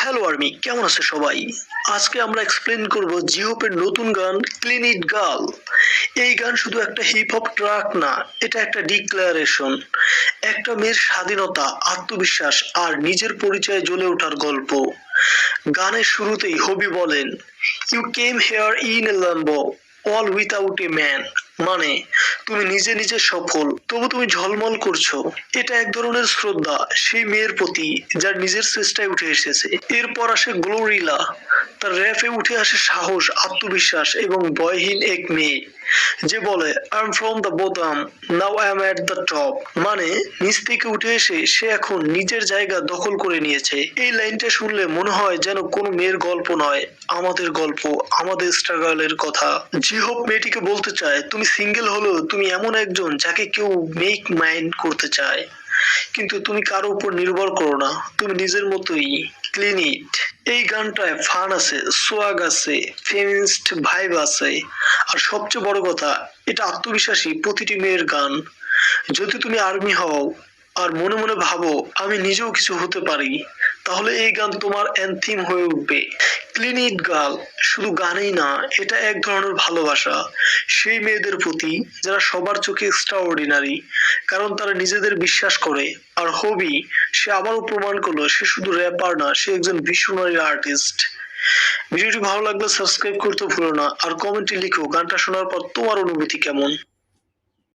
Hello army কেমন আছে সবাই? আজকে আমরা এক্সপ্লেন করব জিওপের নতুন গান ক্লিন ইট গার্ল এই গান শুধু একটা হিপ হপ ট্রাক না, এটা একটা ডিক্লারেশন একটা মেয়ের স্বাধীনতা, আত্মবিশ্বাস আর নিজের পরিচয়ে জ্বলে ওঠার গল্প। গানের শুরুতেই হবি বলেন you came here in a Lambo all without a man মানে তুমি নিজে নিজে সফল, তবু তুমি ঝলমল করছ। এটা এক ধরনের শ্রদ্ধা, সেই মেয়ের প্রতি যার নিজের চেষ্টায় উঠে এসেছে। এরপর আসে গ্লোরিলা, তার র্যাপে উঠে আসে সাহস, আত্মবিশ্বাস এবং ভয়হীন এক মেয়ে, যে বলে I am from the bottom now I am at the top মানে নিচ থেকে উঠে এসে সে এখন নিজের জায়গা দখল করে নিয়েছে। এই লাইনটা শুনলে মনে হয় যেন কোনো মেয়ের গল্প নয়, আমাদের গল্প, আমাদের স্ট্রাগলের কথা। যে হোপ মেয়েটিকে বলতে চায়, তুমি সিঙ্গেল হলেও তুমি এমন একজন যাকে কেউ মেক মাইন্ড করতে চায়। কিন্তু তুমি কারও উপর নির্ভর করো না, তুমি নিজের মতোই ক্লিন ইট এই গানটায় ফান আছে সোয়াগ আছে ফেমিনিস্ট ভাইব আছে। আর সবচেয়ে বড় কথা, এটা আত্মবিশ্বাসী প্রতিটি মেয়ের গান। যদি তুমি আর্মি হও আর মনে মনে ভাবো, আমি নিজেও কিছু হতে পারি, তাহলে এই গান তোমার অ্যান্থিম হয়ে উঠবে। ক্লিন ইট গার্ল শুধু গানেই না, এটা এক ধরনের ভালোবাসা। সেই মেয়েদের প্রতি যারা সবার চোখে এক্সট্রা অর্ডিনারি কারণ তারা নিজেদের বিশ্বাস করে। আর হবি, সে আবারও প্রমাণ করল, সে শুধু র্যাপার না, সে একজন ভিশনারি আর্টিস্ট ভিডিওটি ভালো লাগলে সাবস্ক্রাইব করতে ভুলো না, আর কমেন্টে লিখো, গানটা শোনার পর তোমার অনুভূতি কেমন?